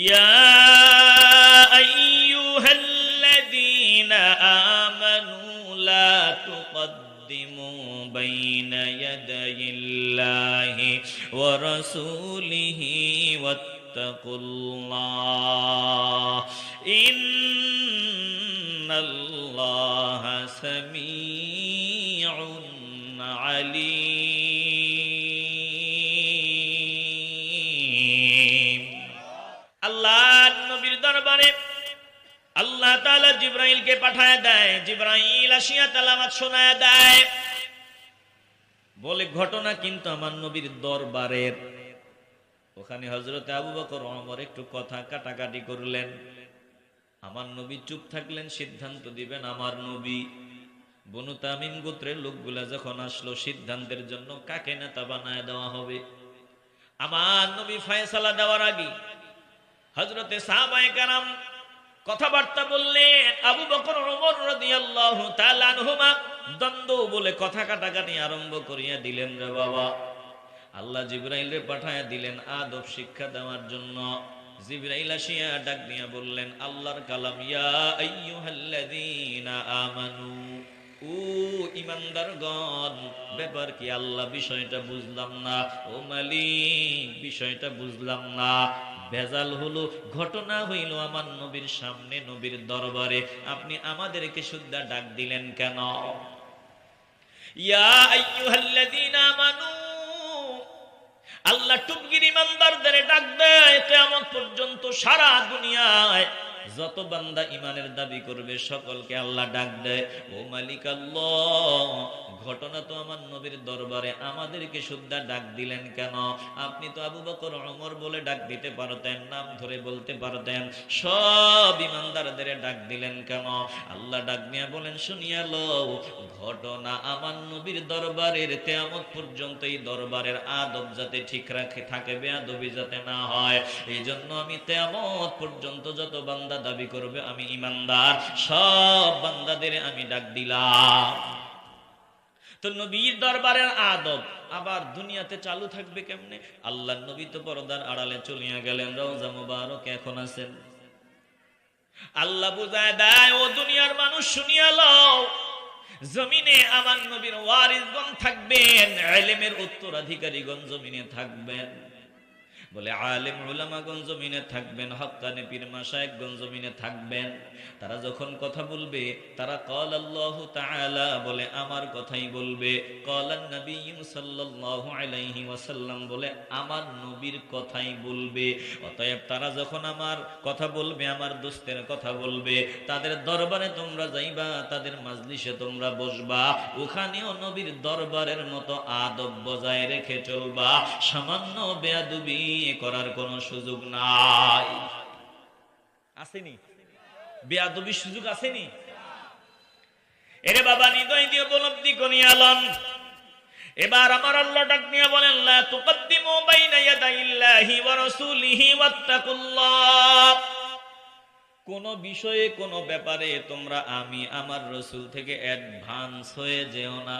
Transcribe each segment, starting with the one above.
يا أيها الذين آمنوا لا تقدموا بين يدي الله ورسوله واتقوا الله إن الله سميع عليم আল্লাহ তাআলা জিব্রাইলকে পাঠায় দেয়। জিব্রাইল আসিয়া তালামাত শোনায় দেয়। বলে, ঘটনা কিন্তু আমার নবীর দরবারের। ওখানে হজরতে আবু বকর ওমর একটু কথা কাটাকাটি করলেন। আমার নবী চুপ থাকলেন, সিদ্ধান্ত দিবেন আমার নবী। বনু তামিম গোত্রের লোকগুলা যখন আসলো, সিদ্ধান্তের জন্য কাকে নেতা বানায় দেওয়া হবে? আমার নবী ফয়সালা দেওয়ার আগে হজরতে সাহাবায়ে কারাম কথাবার্তা বললেন আবু বকর ওমর রাদিয়াল্লাহু তাআলা আনহুমা দ্বন্দ্ব বলে কথা কাটাকাটি আরম্ভ করিয়া দিলেন রে বাবা। আল্লাহ জিব্রাইল পাঠায়া দিলেন আদব শিক্ষা দেওয়ার জন্য। জিব্রাইল আসিয়া ডাক দিয়া বললেন, আল্লাহর কালাম, ইয়া আইয়ুহাল্লাযীনা আমানু। ও ইমানদারগণ ব্যাপার কি আল্লাহ বিষয়টা বুঝলাম না? ও মালিক, বিষয়টা বুঝলাম না। ভেজাল হলো, ঘটনা হইল আমার নবীর সামনে, নবীর দরবারে। আপনি আমাদেরকে শুদ্ধা ডাক দিলেন কেন? ইয়া আল্লাহ টুকগির ইমানদারদের ডাক দেয় কেমন পর্যন্ত সারা দুনিয়ায় যত বান্দা ইমানের দাবি করবে, সকলকে আল্লাহ ডাক দেয়, ও মালিক আল্লাহ, ঘটনা তো আমার নবীর দরবারে, আমাদেরকে শুদ্ধা ডাক দিলেন কেন? আপনি তো আবু বকর অমর বলে ডাক দিতে পারতেন, নাম ধরে বলতে পারতেন, সব ইমানদারদের ডাক দিলেন কেন? আল্লাহ ডাক নিয়ে বলেন, শুনিয়া লও, ঘটনা আমার নবীর দরবারের তেমন পর্যন্ত এই দরবারের আদব যাতে ঠিক রাখে, থাকে, বেয়াদবি যাতে না হয় এই জন্য আমি তেমন পর্যন্ত যত বান্দা দাবি করবে, আমি ইমানদার, সব বান্দাদের আমি ডাক দিলাম। তো নবীর দরবারের আদব, আবার দুনিয়াতে চালু থাকবে কেমনে? আল্লাহ নবী তো পর্দার আড়ালে চলিয়া গেলেন, রওজা মুবারক এখন আছেন। আল্লাহ বুঝায় দেয়, ও দুনিয়ার মানুষ, শুনিয়া লও, জমিনে আমার নবীর ওয়ারিসগণ থাকবেন, এলেমের উত্তরাধিকারীগণ জমিনে থাকবেন। বলে, আলেম উলামাগণ জমিনে থাকবেন হক্কানে পীর মাসায়েকগণ জমিনে থাকবেন। তারা যখন কথা বলবে, তারা কল আল্লাহ তাআলা বলে, আমার কথাই বলবে। কলান নবী সাল্লাল্লাহু আলাইহি ওয়াসাল্লাম বলে, আমার নবীর কথাই বলবে। অতএব তারা যখন আমার কথা বলবে, আমার দোস্তের কথা বলবে, তাদের দরবারে তোমরা যাইবা, তাদের মাজলিসে তোমরা বসবা, ওখানেও নবীর দরবারের মতো আদব বজায় রেখে চলবা, সামান্য বেয়াদুবি করার কোনো সুযোগ নাই। আসেনি? বেয়াদবির সুযোগ আসেনি? এরে বাবা, হৃদয় দিয়ে উপলব্ধি করিয়ালন এবার আমার আল্লাহ ডাক নিয়ে বলেন, লা তুকদ্দিমু বাইনা ইয়াদাইল্লাহি ওয়া রাসূলিহি ওয়াত্তাকুল্লাহ। কোন বিষয়ে, কোন ব্যাপারে তোমরা আমি আমার রসুল থেকে অ্যাডভান্স হয়ে যেও না,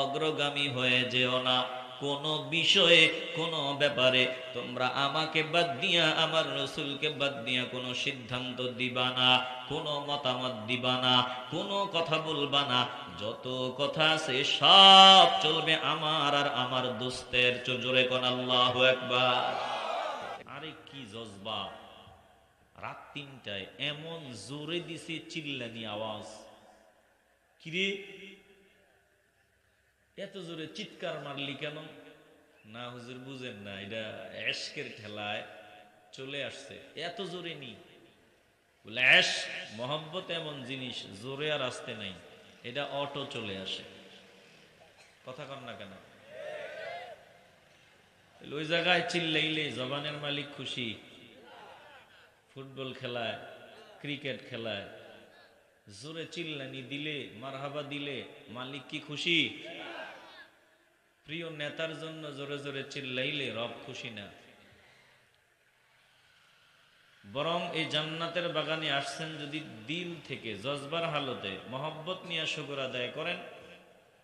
অগ্রগামী হয়ে যেও না। কোন বিষয়ে, কোন ব্যাপারে তোমরা আমাকে বাদ দিয়া, আমার রসুলকে বাদ দিয়া কোনো সিদ্ধান্ত দিবা না, কোনো মতামত দিবা না, কোনো কথা বলবা না। যত কথা আছে সব চলবে আমার আর আমার দোস্তের জোরে কোন আল্লাহ একবার আরে কি জজবা। রাত তিনটায় এমন জোরে দিছে, চিল্লানি আওয়াজ। কিরে? এত জোরে চিৎকার মারলি কেন? না, হুজুর বুঝেন না, এটা এশকের ঠেলায় চলে আসছে। এত জোরে নি। বলে, এশ, মহব্বত এমন জিনিস, জোরে আর আসতে নাই, এটা অটো চলে আসে। কথা কন না কেন? ওই জায়গায় চিল্লাইলে জবানের মালিক খুশি। ফুটবল খেলায়, ক্রিকেট খেলায়, জোরে চিল্লানি দিলে, মারহাবা দিলে মালিক কি খুশি? প্রিয় নেতার জন্য জোরে জোরে চিল্লাইলে রব খুশি না। বরং এই জান্নাতের বাগানে আসছেন যদি দিল থেকে, জজবার হালতে মহব্বত নিয়ে শুকর আদায় করেন,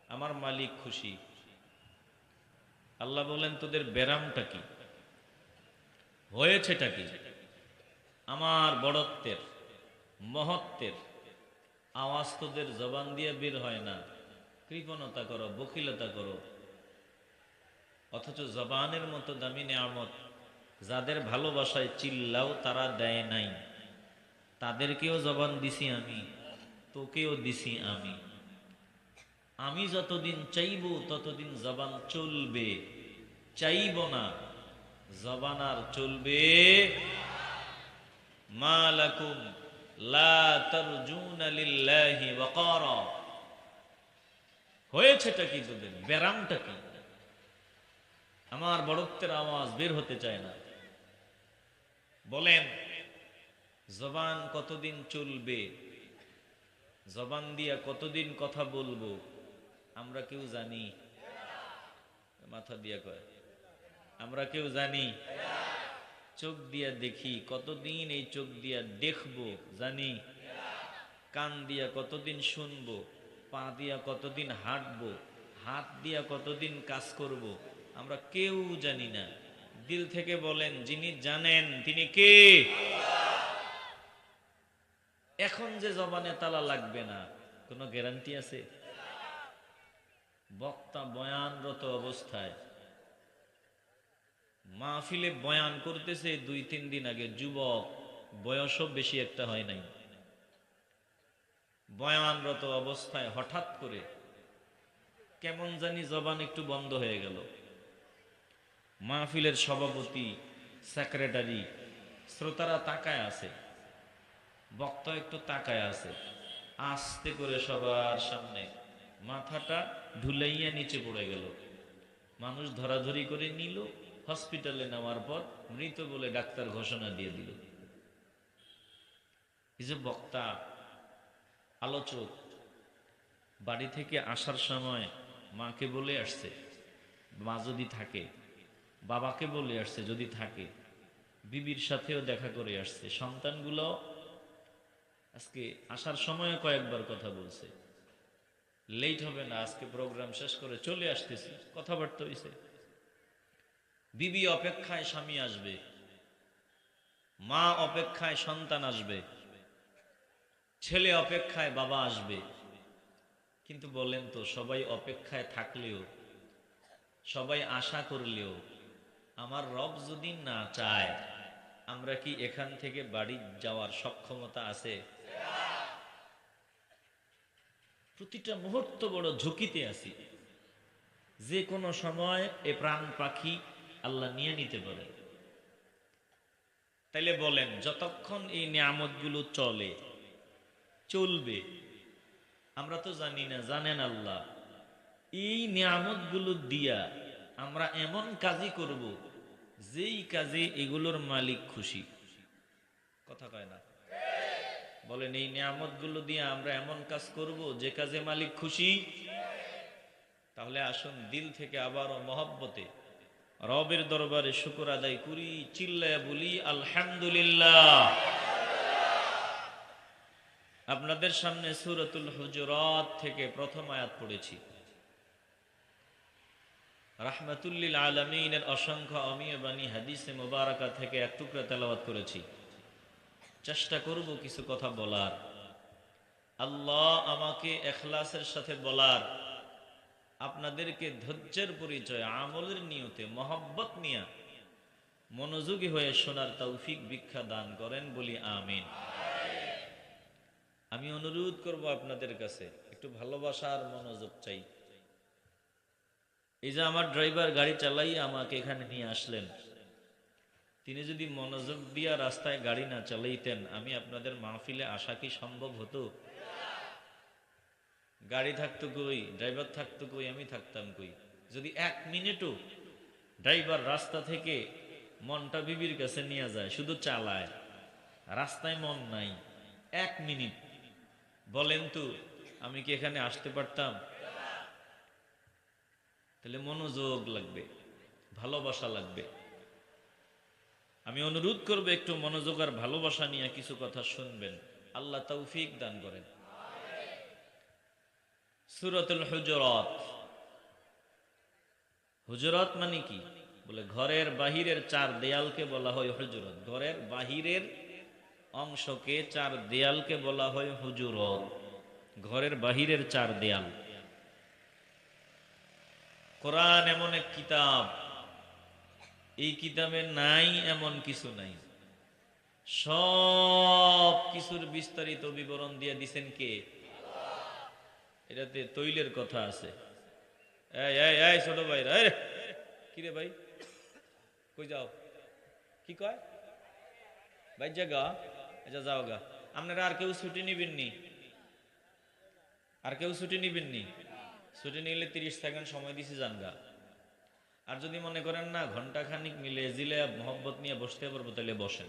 আমার মালিক খুশি। আল্লাহ বলেন, তোদের ব্যারামটা কি? হয়েছেটা কি? আমার বড়ত্বের, মহত্বের আওয়াজ তোদের জবান দিয়ে বের হয় না। কৃপণতা করো, বকিলতা করো অথচ জবানের মতো দামি নেয়ামত, যাদের ভালোবাসায় চিল্লাও তারা দেয় নাই। তাদেরকেও জবান দিছি আমি, তোকেও দিছি আমি। আমি যতদিন চাইব, ততদিন জবান চলবে। চাইব না, জবান আর চলবে। মা লাকুম লা তারজুনা লিল্লাহি ওয়াকারা। হয়েছেটা কি তোদের? ব্যারামটা কি? আমার বড়ত্বের আওয়াজ বের হতে চায় না। বলেন, জবান কতদিন চলবে? জবান দিয়া কতদিন কথা বলব? আমরা কেউ জানি। মাথা দিয়া কয়। আমরা কেউ জানি। চোখ দিয়া দেখি, কতদিন এই চোখ দিয়া দেখব জানি। কান দিয়া কতদিন শুনব? পা দিয়া কতদিন হাঁটবো? হাত দিয়া কতদিন কাজ করব? আমরা কেউ জানি না। দিল থেকে বলেন, যিনি জানেন, তিনি কে? এখন যে জবানে তালা লাগবে না, কোনো গ্যারান্টি আছে? বক্তা বয়ানরত অবস্থায়। মাহফিলে বয়ান করতেছে, দুই, তিন দিন আগে যুবক, বয়সও বেশি একটা হয় নাই। বয়ানরত অবস্থায় হঠাৎ করে কেমন জানি জবান একটু বন্ধ হয়ে গেল। মাহফিলের সভাপতি সেক্রেটারি শ্রোতারা তাকায় আছে। বক্তা একটু তাকায় আছে। আস্তে করে সবার সামনে মাথাটা ঢুলাইয়া নিচে পড়ে গেল। মানুষ ধরাধরি করে নিল, হসপিটালে নেওয়ার পর মৃত বলে ডাক্তার ঘোষণা দিয়ে দিল। এই যে বক্তা, আলোচক, বাড়ি থেকে আসার সময় মাকে বলে আসছে, মা যদি থাকে বাবাকে বলে আসছে, যদি থাকে। বিবির সাথেও দেখা করে আসছে। সন্তানগুলো আজকে আসার সময় কয়েকবার কথা বলছে। লেট হবে না, আজকে প্রোগ্রাম শেষ করে চলে আসতেছি। কথাবার্তা হয়েছে বিবি অপেক্ষায় স্বামী আসবে। মা অপেক্ষায় সন্তান আসবে। ছেলে অপেক্ষায় বাবা আসবে। কিন্তু বলেন তো, সবাই অপেক্ষায় থাকলেও, সবাই আশা করলেও আমার রব যদি না চায়, আমরা কি এখান থেকে বাড়ি যাওয়ার সক্ষমতা আছে? প্রতিটা মুহূর্ত বড় ঝুঁকিতে আছি। যে কোনো সময় এ প্রাণ পাখি আল্লাহ নিয়ে নিতে পারে। তাইলে বলেন, যতক্ষণ এই নিয়ামতগুলো চলে, চলবে, আমরা তো জানি না, জানেন আল্লাহ, এই নিয়ামতগুলো দিয়া আমরা এমন কাজই করব যেই কাজে এগুলোর মালিক খুশি। কথা কয় না? বলেন, এই নিয়ামতগুলো দিয়ে আমরা এমন কাজ করব যে কাজে মালিক খুশি? তাহলে আসুন, দিল থেকে আবারও মহব্বতে রবের দরবারে শুকর আদায় করি, চিল্লায় বলি, আলহামদুলিল্লাহ। আপনাদের সামনে সুরতুল হুজরাত থেকে প্রথম আয়াত পড়েছি। রাহমাতুল্লিল আলমিনের অসংখ্য অমীয় বাণী হাদিসে মোবারকা থেকে এক টুকরা তেলাওয়াত করেছি। চেষ্টা করব কিছু কথা বলার। আল্লাহ আমাকে এখলাসের সাথে বলার। আপনাদেরকে ধৈর্যের পরিচয়, আমলের নিয়তে, মহব্বত নিয়ে মনোযোগী হয়ে শোনার তৌফিক ভিক্ষা দান করেন বলি আমিন। আমি অনুরোধ করব আপনাদের কাছে একটু ভালোবাসার মনোযোগ চাই। এই যে আমার ড্রাইভার গাড়ি চালাই আমাকে এখানে নিয়ে আসলেন, তিনি যদি মনোযোগ দিয়া রাস্তায় গাড়ি না চালাইতেন, আমি আপনাদের মাহফিলে আসা কি সম্ভব হতো? গাড়ি থাকতো কই, ড্রাইভার থাকতো কই, আমি থাকতাম কই? যদি এক মিনিটও ড্রাইভার রাস্তা থেকে মনটা বিবির কাছে নিয়ে যায়, শুধু চালায়, রাস্তায় মন নাই, এক মিনিট। বলেন তো, আমি কি এখানে আসতে পারতাম? তাহলে মনোযোগ লাগবে, ভালোবাসা লাগবে। আমি অনুরোধ করব একটু মনোযোগ আর ভালোবাসা নিয়ে কিছু কথা শুনবেন। আল্লাহ তৌফিক দান করেন। সুরতুল হুজরত। হুজরত মানে কি? বলে ঘরের বাহিরের চার দেয়ালকে বলা হয় হুজরত। ঘরের বাহিরের অংশকে চার দেয়ালকে বলা হয় হুজুরত। ঘরের বাহিরের চার দেয়াল। কোরআন এমন এক কিতাব। এই কিতাবে নাই এমন কিছু নাই। সব কিছুর বিস্তারিত বিবরণ দিয়ে দিছেন কে? এটাতে তৈলের কথা আছে। ছোট ভাই রে। কি রে ভাই? কই যাও? কি কয়? ভাই জাগা আচ্ছা যাও গা। আপনারা আর কেউ ছুটি নিবেন নি? আর কেউ ছুটি নিবেন নি? ছুটি নিলে তিরিশ সেকেন্ড সময় দিছি যান গা আর যদি মনে করেন না ঘণ্টা খানিক মিলে জিলে মহব্বত নিয়ে বসতে পারব, তাহলে বসেন।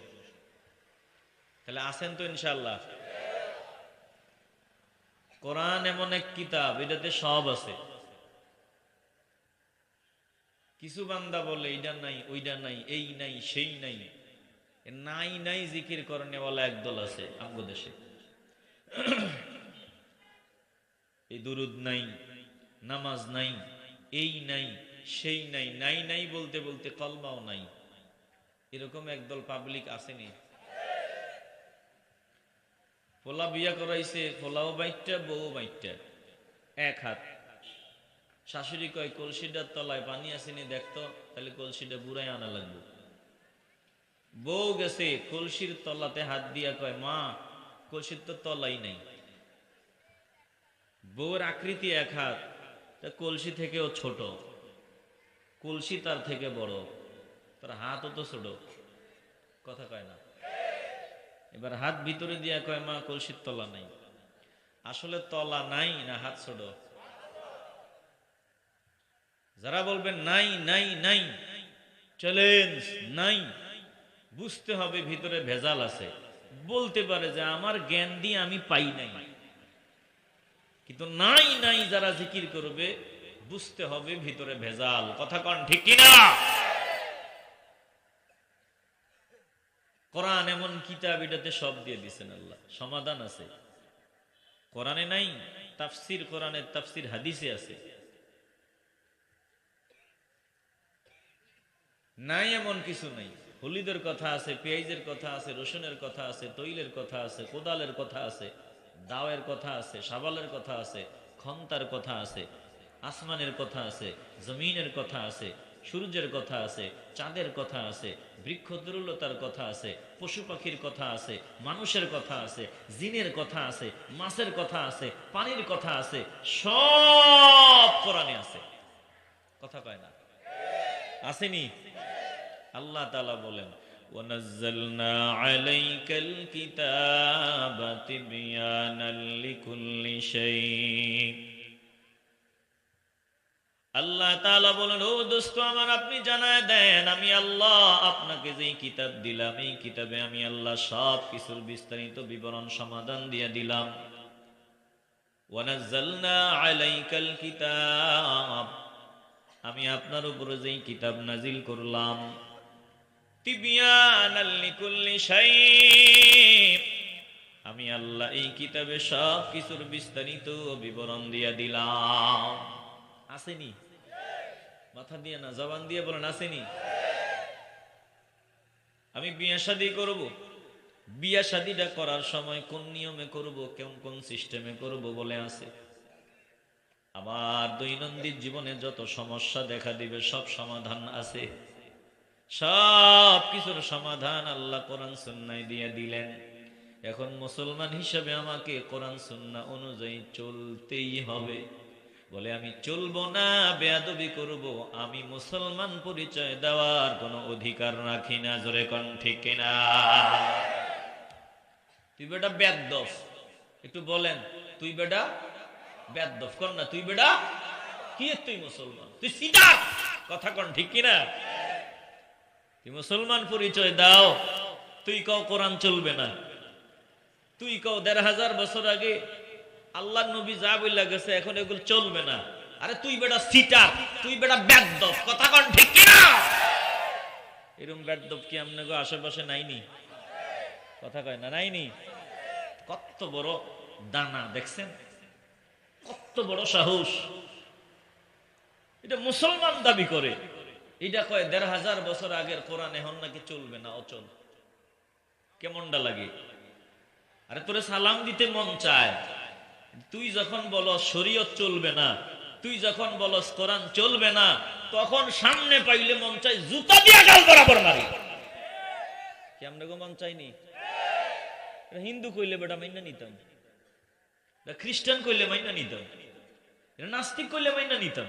তাহলে আসেন তো ইনশাল্লাহ কোরআন এমন এক কিতাব, এটাতে সব আছে। কিছু বান্দা বলে এইটা নাই ওইটা নাই, এই নাই, সেই নাই। নাই নাই জিকির করণেওয়ালা একদল আছে আমগো দেশে। এই দুরুদ নাই নামাজ নাই, এই নাই, সেই নাই নাই নাই বলতে বলতে কলমাও নাই। এরকম একদল পাবলিক আসেনি। পোলা বিয়া করাইছে পোলাও বাইটটা বউ বাইটটা। এক হাত। শাশুড়ি কয়, কলসিটার তলায় পানি আসেনি দেখতো তাহলে কলসিটা বুড়াই আনা লাগবে। বউ গেছে, কলসির তলাতে হাত দিয়া কয়, মা, কলসির তো তলাই নাই। বউর আকৃতি এক হাত তা কলসি থেকেও ছোট। কলসি তার থেকে বড়। তার হাতও তো ছোট। কথা কয় না। এবার হাত ভিতরে দিয়া কয়, মা, কলসির তলা নাই। আসলে তলা নাই না হাত ছোট? যারা বলবেন, নাই নাই নাই। চ্যালেঞ্জ নাই। বুঝতে হবে ভিতরে ভেজাল আছে। বলতে পারে যে, আমার জ্ঞান দিয়ে আমি পাই নাই। কিন্তু নাই নাই যারা জিকির করবে, বুঝতে হবে ভিতরে ভেজাল। কথা কন ঠিক কিনা? কোরআন এমন কিতাব, এটাতে সব দিয়ে দিছেন আল্লাহ। সমাধান আছে। কোরআনে নাই, তাফসির কোরআনের তাফসির হাদিসে আছে। নাই এমন কিছু নাই। হলিদের কথা আছে, পেঁয়াজের কথা আছে, রসুনের কথা আছে, তৈলের কথা আছে, কোদালের কথা আছে। দাওয়ের কথা আছে সাবালের কথা আছে খন্তার কথা আছে আসমানের কথা আছে জমিনের কথা আছে সূর্যের কথা আছে চাঁদের কথা আছে বৃক্ষ দুরুলতার কথা আছে পশু পাখির কথা আছে মানুষের কথা আছে জিনের কথা আছে মাছের কথা আছে পানির কথা আছে সব কোরআনে আছে কথা কয় না আসেনি আল্লাহ তালা বলেন ونزلنا عليك الكتاب تبيانا لكل شيء আল্লাহ তাআলা বলেন ও দোস্ত আমার আপনি জানায় দেন আমি আল্লাহ আপনাকে যেই কিতাব দিলাম এই কিতাবে আমি আল্লাহ সব কিছুর বিস্তারিত বিবরণ সমাধান দিয়ে দিলাম ওয়ানাজ্জালনা আলাইকাল কিতাব আমি আপনার উপরে যেই কিতাব নাজিল করলাম তিবিয়ানাল লিকুল্লি শাই আমি আল্লাহ এই কিতাবে সব কিছুর বিস্তারিত বিবরণ দিয়া দিলাম। আসেনি? মাথা দিয়ে না, জবান দিয়ে বলেন, আসেনি? আমি বিয়া শাদি করব। বিয়া শাদিটা করার সময় কোন নিয়মে করব কেমন কোন সিস্টেমে করব বলে আছে। আমার দৈনন্দিন জীবনে যত সমস্যা দেখা দিবে, সব সমাধান আছে। সব কিছুর সমাধান আল্লাহ কোরআন সুন্নায় দিয়ে দিলেন। এখন মুসলমান হিসাবে আমাকে কোরআন সুন্না অনুযায়ী চলতেই হবে। বলে আমি চলবো না, বেয়াদবি করব, আমি মুসলমান পরিচয় দেওয়ার কোনো অধিকার রাখি না, জোরে কোন ঠিক তুই বেটা বেদফ একটু বলেন, তুই বেটা বেদফ কর না, তুই বেটা কি, তুই মুসলমান, তুই সিধা কথা কন ঠিক কিনা? মুসলমান পরিচয় দাও। তুই কও কোরআন চলবে না। তুই কও দেড় হাজার বছর আগে আল্লাহ নবী যা বললা গেছে, এখন এগুলো চলবে না। আরে তুই বেটা সিটা তুই বেটা ব্যাদব কথা কন ঠিক কিনা? এরকম ব্যাদব কি গো আশেপাশে নাইনি? কথা কয় না, নাইনি? কত বড় দানা, দেখছেন? কত বড় সাহস। এটা মুসলমান দাবি করে। এটা কয়, দেড় হাজার বছর আগের কোরআন এখন নাকি চলবে না, অচল? কেমনটা লাগে? আরে তোরে সালাম দিতে মন চায়। তুই যখন বলস শরীয়ত চলবে না, তুই যখন বলস কোরআন চলবে না, তখন সামনে পাইলে মন চাই জুতা দিয়া গাল বরাবর মারি। কেমনে গো মন চাইনি? হিন্দু কইলে বেটা মাইনা নিতাম। খ্রিস্টান কইলে মাইনা নিতাম। নাস্তিক কইলে মাইনা নিতাম।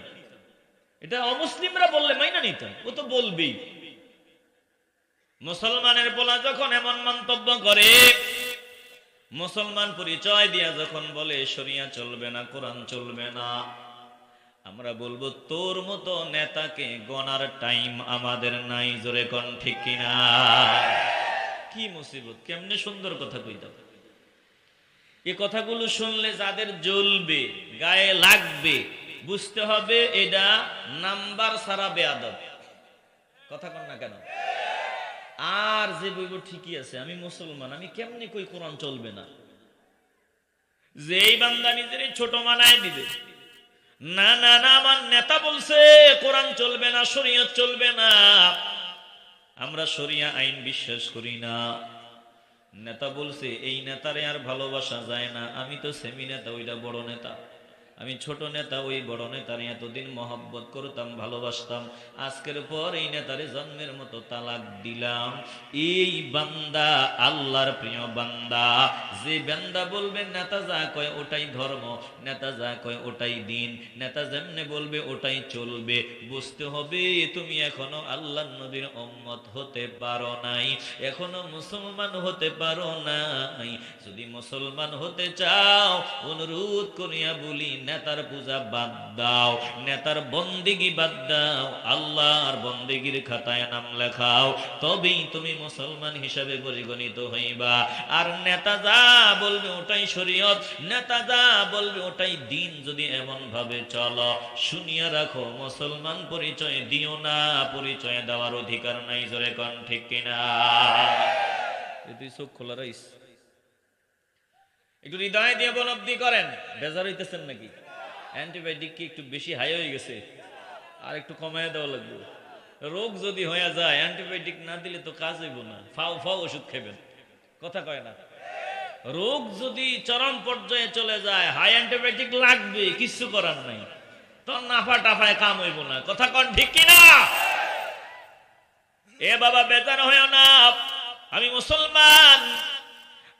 এটা অমুসলিমরা বললে মাইনা নিতাম ও তো বলবেই। মুসলমানের বলা যখন এমন মন্তব্য করে, মুসলমান পরিচয় দিয়া যখন বলে, শরিয়া চলবে না, কোরআন চলবে না। আমরা বলব, তোর মতো নেতাকে গনার টাইম আমাদের নাই, জোরে কোন ঠিক কিনা? কি মুসিবত, কেমনে সুন্দর কথা কইতাম এ কথাগুলো শুনলে যাদের জ্বলবে, গায়ে লাগবে বুঝতে হবে এটা নাম্বার সারা বেয়াদব। কথা কন না কেন? আর যে বইব ঠিকই আছে, আমি মুসলমান, আমি কেমনি কই কোরআন চলবে না? যেই বান্দা নিজেরই ছোট মানায় দিবে। না না না, আমার নেতা বলছে, কোরআন চলবে না, শরীয়ত চলবে না। আমরা শরিয়া আইন বিশ্বাস করি না। নেতা বলছে, এই নেতারে আর ভালোবাসা যায় না। আমি তো সেমি নেতা, ওইটা বড় নেতা। আমি ছোট নেতা, ওই বড় নেতারে এতদিন মহব্বত করতাম, ভালোবাসতাম। আজকের পর এই নেতারে জন্মের মতো তালাক দিলাম। এই বান্দা আল্লাহর প্রিয় বান্দা। যে বান্দা বলবে, নেতা যা কয় ওটাই ধর্ম, নেতা যা কয় ওটাই দিন, নেতা যেমনে বলবে ওটাই চলবে। বুঝতে হবে তুমি এখনও আল্লাহ নবীর উম্মত হতে পারো নাই, এখনও মুসলমান হতে পারো নাই। যদি মুসলমান হতে চাও, অনুরোধ করিয়া বলি নেতার পূজা বাদ দাও, নেতার বন্দিগি বাদ দাও, আল্লাহর বন্দিগির খাতায় নাম লেখাও, তবেই তুমি মুসলমান হিসাবে পরিগণিত হইবা। আর নেতা যা বলবে ওটাই শরীয়ত, নেতা যা বলবে ওটাই দিন যদি এমন ভাবে চলো। শুনিয়া রাখো, মুসলমান পরিচয় দিও না, পরিচয় দেওয়ার অধিকার নাই জোরে কন ঠিক কিনা? তুই চোখ খোলা রাইস। একটু হৃদয় দিয়ে উপলব্ধি করেন, বেজার হইতেছেন নাকি? অ্যান্টিবায়োটিক কি একটু বেশি হাই হয়ে গেছে? আর একটু কমায় দেওয়া লাগবে। রোগ যদি হয়ে যায়, অ্যান্টিবায়োটিক না দিলে তো কাজ হইব না। ফাও ফাও ওষুধ খাবেন কথা কয় না? রোগ যদি চরম পর্যায়ে চলে যায় হাই অ্যান্টিবায়োটিক লাগবে কিছু করার নাই। তো নাফা টাফায় কাম হইব না। কথা কন ঠিক কিনা এ বাবা বেজার হয়েও না। আমি মুসলমান।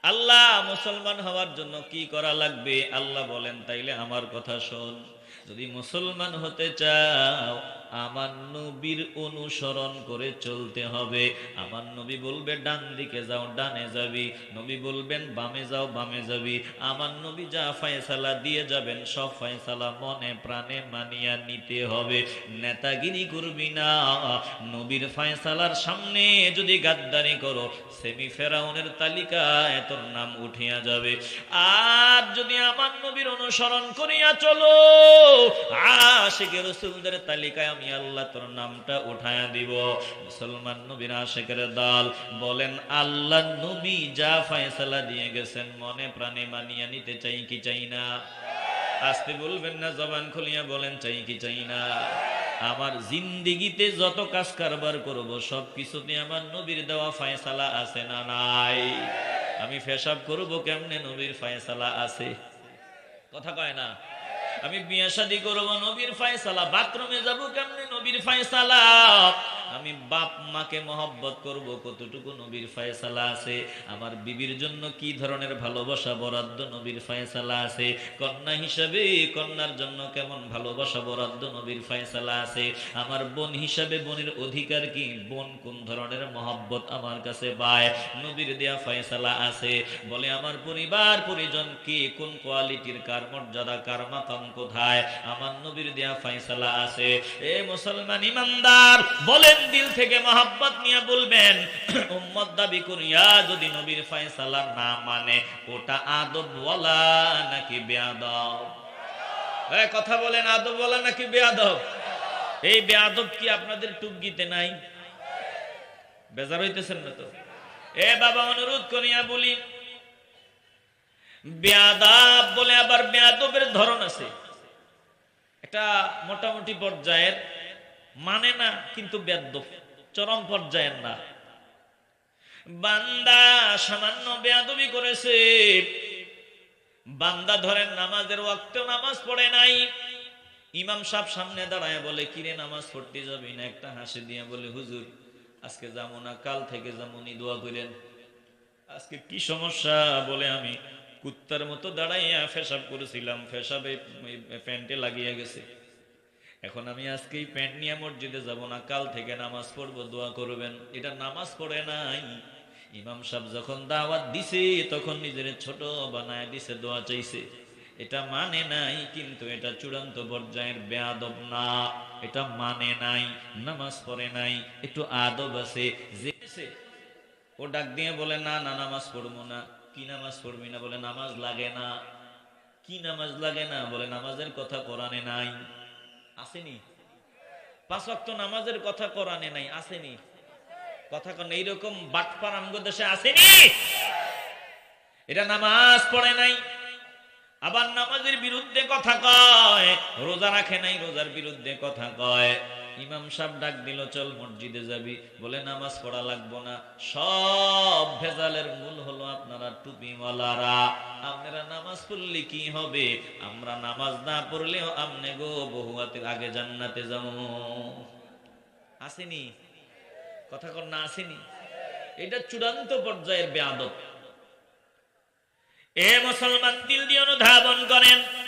আল্লাহ মুসলমান হওয়ার জন্য কি করা লাগবে? আল্লাহ বলেন, তাইলে আমার কথা শোন। যদি মুসলমান হতে চাও আমার নবীর অনুসরণ করে চলতে হবে। আমার নবী বলবে, ডান দিকে যাও, ডানে যাবি। নবী বলবেন, বামে যাও, বামে যাবি। আমার নবী যা ফয়সালা দিয়ে যাবেন, সব ফয়সালা মনে প্রাণে মানিয়া নিতে হবে। নেতাগিরি করবি না। নবীর ফয়সালার সামনে যদি গাদ্দারি করো, সেমি ফেরাউনের তালিকায় তোর নাম উঠিয়া যাবে। আর যদি আমার নবীর অনুসরণ করিয়া চলো আশেখ রসুলদের তালিকায় আমি আল্লাহ তোর নামটা উঠায়া দিব। মুসলমান নবীর আশেকের দল বলেন, আল্লাহ নবী যা ফয়সালা দিয়ে গেছেন, মনে প্রাণে মানিয়া নিতে চাই কি চাই না? আসতে বলবেন না, জবান খুলিয়া বলেন, চাই কি চাই না? আমার জিন্দিগিতে যত কাজ কারবার করব, সব কিছুতে আমার নবীর দেওয়া ফয়সালা আছে না নাই? আমি ফেসাব করব কেমনে নবীর ফয়সালা আছে? কথা কয় না? আমি বিয়ে শাদি করব নবীর ফায়সালা বাথরুমে যাব কেমনে? নবীর ফয়সালা। আমি বাপ মাকে মহব্বত করব, কতটুকু নবীর ফয়সালা আছে? আমার বিবির জন্য কি ধরনের ভালোবাসা বরাদ্দ নবীর ফয়সালা আছে? কন্যা হিসাবে কন্যার জন্য কেমন ভালোবাসা বরাদ্দ নবীর ফয়সালা আছে? আমার বোন হিসাবে বোনের অধিকার কি? বোন কোন ধরনের মহব্বত আমার কাছে পায়? নবীর দেয়া ফয়সালা আছে। বলে, আমার পরিবার, পরিজন কি? কোন কোয়ালিটির কার মর্যাদা, কার মাকাম কোথায়? আমার নবীর দেয়া ফয়সালা আছে। এ মুসলমান ইমানদার, বলেন দিল থেকে মহাব্বত নিয়ে বলবেন, উম্মত দাবি করিয়া যদি নবীর ফয়সালা না মানে ওটা আদব বলা নাকি বেয়াদব? কথা বলেন আদব বলা নাকি বেয়াদব? এই বেয়াদব কি আপনাদের টুকগিতে নাই? বেজার হইতেছেন না তো? এ, বাবা, অনুরোধ করিয়া বলি, বেয়াদাব বলে আবার বেয়াদবের ধরন আছে। একটা মোটামুটি পর্যায়ের মানে না, কিন্তু বেদ্যপ, চরম পর্যায়ের না। বান্দা সামান্য বেয়াদবি করেছে। বান্দা ধরেন নামাজের ওয়াক্ত নামাজ পড়ে নাই। ইমাম সাহেব সামনে দাঁড়ায় বলে, কিরে, নামাজ পড়তে যাবি না? একটা হাসি দিয়ে বলে, হুজুর, আজকে যাব না, কাল থেকে যেমনই দোয়া করেন। আজকে কি সমস্যা? বলে, আমি কুত্তার মতো দাঁড়াইয়া ফেসাব করেছিলাম ফেসাবে প্যান্টে লাগিয়ে গেছে। এখন আমি আজকে এই প্যান্ট নিয়ে মসজিদে যাব না, কাল থেকে নামাজ পড়ব, দোয়া করবেন। এটা নামাজ পড়ে নাই। ইমাম সাহেব যখন দাওয়াত দিছে, তখন নিজের ছোট বানায় দিছে, দোয়া চাইছে। এটা মানে নাই, কিন্তু এটা চূড়ান্ত পর্যায়ের বেয়াদব না। এটা মানে নাই, নামাজ পড়ে নাই, একটু আদব আছে। যে ও ডাক দিয়ে বলে, না না, নামাজ পড়ব না। কি নামাজ পড়বি না? বলে, নামাজ লাগে না। কি নামাজ লাগে না? বলে, নামাজের কথা কোরআনে নাই। আসেনি। পাঁচ অক্ত নামাজের কথা কোরআনে নাই, আসেনি। কথা কোন এইরকম বাটপার আমগো দেশে আসেনি? এটা নামাজ পড়ে নাই। আবার নামাজের বিরুদ্ধে কথা কয়, রোজা রাখে নাই, রোজার বিরুদ্ধে কথা কয়। ইমাম সাহেব ডাক দিল, চল মসজিদে যাবি। বলে, নামাজ পড়া লাগবো না। সব ভেজালের মূল হলো আপনারা টুপিওয়ালারা। আপনারা নামাজ পড়লে কি হবে? আমরা নামাজ না পড়লেও আমনে গো বহুয়াতের আগে জান্নাতে যাব। আসেনি? কথা কর না, আসেনি? এটা চূড়ান্ত পর্যায়ের বেয়াদব। এ মুসলমান, দিল দিয়ে অনুধাবন করেন।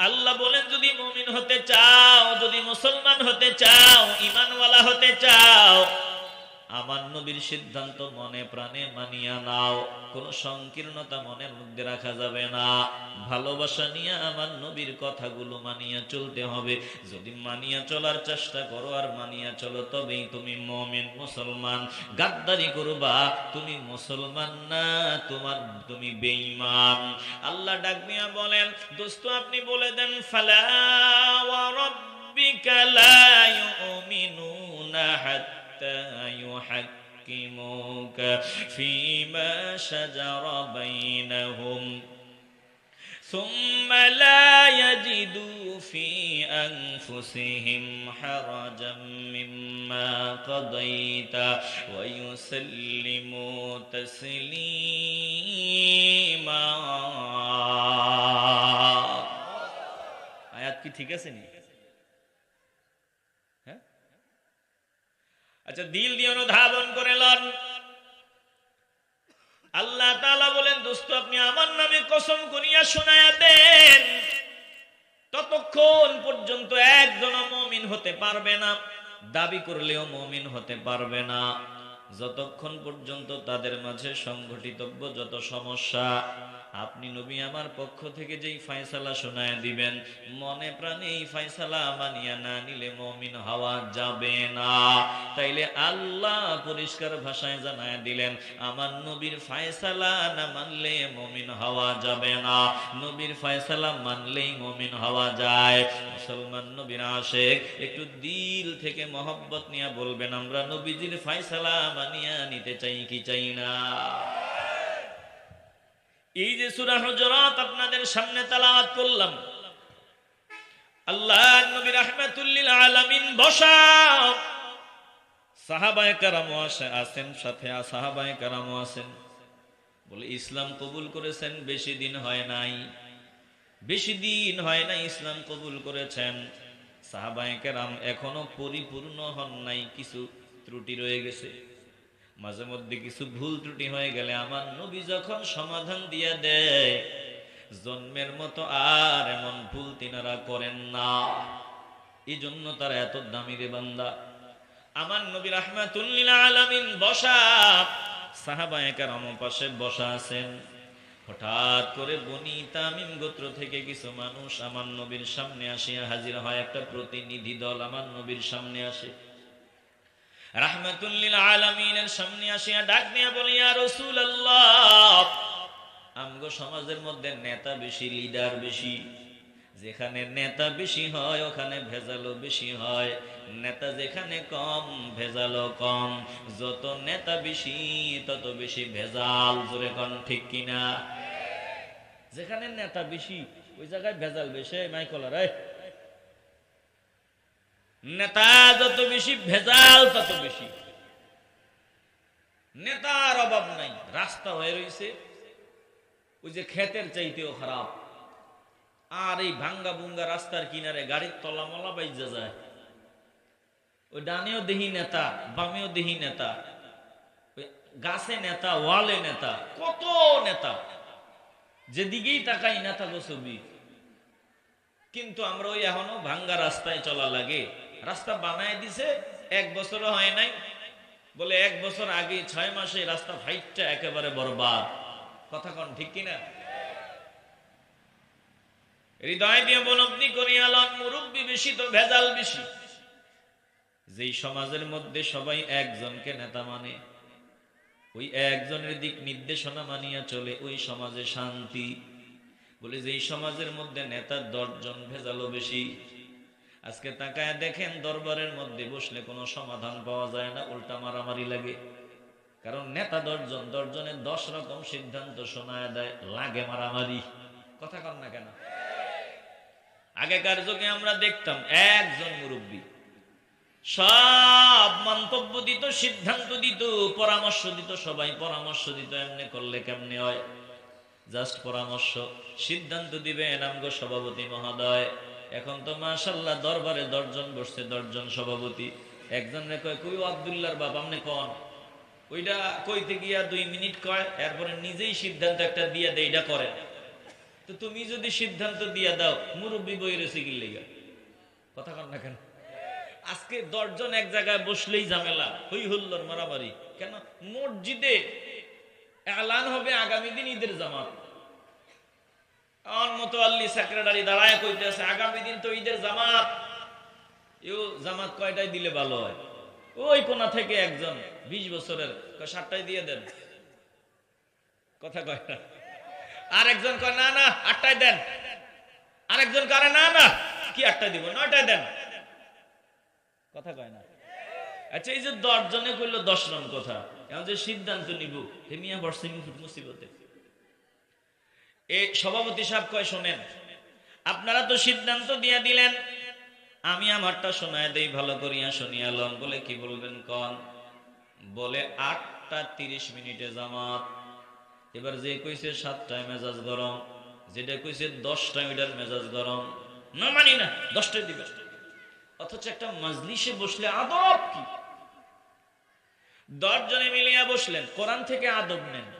আল্লাহ বলেন যদি মুমিন হতে চাও যদি মুসলমান হতে চাও ইমানওয়ালা হতে চাও আমার নবীর সিদ্ধান্ত মনে প্রাণে মানিয়া নাও। কোন সংকীর্ণতা মনের মধ্যে রাখা যাবে না। ভালোবাসা নিয়ে আমার নবীর কথাগুলো মানিয়া চলতে হবে। যদি মানিয়া চলার চেষ্টা করো আর মানিয়া চলো, তবেই তুমি মমিন মুসলমান। গাদ্দারি করবা, তুমি মুসলমান না, তোমার, তুমি বেঈমান। আল্লাহ ডাক দিয়া বলেন, দোস্ত, আপনি বলে দেন, ফালা ওয়া রাব্বিকা লা ইউমিনুনা হাত্তা يحكموك فيما شجر بينهم ثم لا يجدوا في أنفسهم حرجا مما قضيت ويسلموا تسليما আয়াত কি ঠিক আছে নি আচ্ছা দিল দিয়ে অনুধাবন করে লন। আল্লাহ তাআলা বলেন, দোস্ত, আপনি আমার নামে কসম করিয়া শোনায়া দেন। ততক্ষণ পর্যন্ত একজন মমিন হতে পারবে না, দাবি করলেও মমিন হতে পারবে না। যতক্ষণ পর্যন্ত তাদের মাঝে সংঘটিতব্য যত সমস্যা আপনি নবী আমার পক্ষ থেকে যেই ফায়সালা শোনায় দিবেন, মনে প্রাণে এই ফায়সালা মানিয়া না নিলে মমিন হওয়া যাবে না। তাইলে আল্লাহ পরিষ্কার ভাষায় জানায় দিলেন, আমার নবীর ফায়সালা না মানলে মমিন হওয়া যাবে না। নবীর ফায়সালা মানলেই মমিন হওয়া যায়। মুসলমান নবীর আশেক, একটু দিল থেকে মহব্বত নিয়ে বলবেন, আমরা নবীজির ফায়সালা মানিয়া নিতে চাই কি চাই না? এই যে সূরা হুজুরাত আপনাদের সামনে তেলাওয়াত করলাম। আল্লাহ নবী রাহমাতুল্লিল আলামিন বসা সাহাবায়ে কেরামও আসে আছেন সাথে সাহাবায়ে কেরামও আছেন বলে, ইসলাম কবুল করেছেন, বেশি দিন হয় নাই। বেশি দিন হয় নাই, ইসলাম কবুল করেছেন। সাহাবায়ে কেরাম এখনও পরিপূর্ণ হন নাই, কিছু ত্রুটি রয়ে গেছে। মাঝে মধ্যে কিছু ভুল ত্রুটি হয়ে গেলে আমার নবী যখন সমাধান দিয়ে দেয়, জন্মের মতো আর এমন ভুল তিনারা করেন না। এই জন্য তারা এত দামি রে বান্দা। আমার নবী রাহমাতুল্লিল আলামিন বসা সাহাবায়ে কেরাম পাশে বসা আছেন। হঠাৎ করে বনি তামিম গোত্র থেকে কিছু মানুষ আমার নবীর সামনে আসিয়া হাজির হয়। একটা প্রতিনিধি দল আমার নবীর সামনে আসে। রাহমাতুল্লিল সমাজের মধ্যে নেতা বেশি, লিডার বেশি। যেখানে নেতা বেশি হয়, ওখানে ভেজালও বেশি হয়। নেতা যেখানে কম, ভেজালও কম। যত নেতা বেশি, তত বেশি ভেজাল। জোরে কন, ঠিক কিনা? যেখানে নেতা বেশি, ওই জায়গায় ভেজাল বেশি। মাইকলার নেতা যত বেশি, ভেজাল তত বেশি। নেতার অভাব নাই, রাস্তা হয়ে রয়েছে ওই যে ক্ষেতের চাইতেও খারাপ। আর এই ভাঙ্গা বুঙ্গা রাস্তার কিনারে গাড়ির তলা মলা বাইজা যায়। ওই ডানেও দেহি নেতা, বামেও দেহি নেতা। ওই গাছে নেতা, ওয়ালে নেতা, কত নেতা। যেদিকেই তাকাই নেতা গো ছবি। কিন্তু আমরা ওই এখনও ভাঙ্গা রাস্তায় চলা লাগে। রাস্তা বানায় দিছে, এক বছরও হয় নাই। বলে এক বছর আগে ছয় মাসে রাস্তা ফাইটটা একেবারে বরবাদ। কথা কন ঠিক কিনা? হৃদয় দিয়ে বনগ্নি করিয়ালন মুরব্বী বেশি তো ভেজাল বেশি। যেই সমাজের মধ্যে সবাই একজনকে নেতা মানে ওই একজনের দিক নির্দেশনা মানিয়া চলে, ওই সমাজে শান্তি। বলে যেই সমাজের মধ্যে নেতার দশজন ভেজালো বেশি আজকে তাকায় দেখেন দরবারের মধ্যে বসলে কোনো সমাধান পাওয়া যায় না, উল্টা মারামারি লাগে। কারণ নেতা দশজন, দশজনের দশ রকম সিদ্ধান্ত শোনায় দেয়, লাগে মারামারি। কথা কন না কেন? আগেকার যুগে আমরা দেখতাম একজন মুরব্বী, সব মন্তব্য দিত, সিদ্ধান্ত দিত, পরামর্শ দিত, সবাই পরামর্শ দিত, এমনি করলে কেমনে হয়? জাস্ট পরামর্শ। সিদ্ধান্ত দিবেন আমগো সভাপতি মহোদয়। এখন তো মাশাল্লাহ দরবারে দশজন বসছে, দশজন সভাপতি। একজন কয়, কই আব্দুল্লাহর বাপ, আপনি কন? ওইটা কইতে গিয়া দুই মিনিট কয়, এরপরে নিজেই সিদ্ধান্ত একটা দিয়ে দেয় এটা করে। তো তুমি যদি সিদ্ধান্ত দিয়ে দাও, মুরব্বী বই রয়েছে কি লেগা? কথা কন না কেন? আজকে দশজন এক জায়গায় বসলেই ঝামেলা, হই হুল্লোর মারামারি। কেন? মসজিদে এলান হবে আগামী দিন ঈদের জামাত। আমার মতো আল্লি একজন কথা কয় না। না কি দিব? দেন। কথা কয় না। আচ্ছা এই যে দশ জনে দশ কথা যে সিদ্ধান্ত নিব হেমিয়া বর্ষে মুসিবতে। এই সভাপতি সাহেব কয়, শোনেন, আপনারা তো সিদ্ধান্ত দিয়ে দিলেন। আমি আমারটা শোনায় দেই, ভালো করিয়া শুনিয়া লন। বলে কি বলবেন কন? বলে, আটটা তিরিশ মিনিটে জামাত। এবার যে কইছে, সাতটায় মেজাজ গরম। যেটা কইছে, দশটা মিটার মেজাজ গরম। না মানি না, দশটায় দিবে। অথচ একটা মজলিসে বসলে আদব কি? দশ জনে মিলিয়া বসলেন, কোরআন থেকে আদব নেন।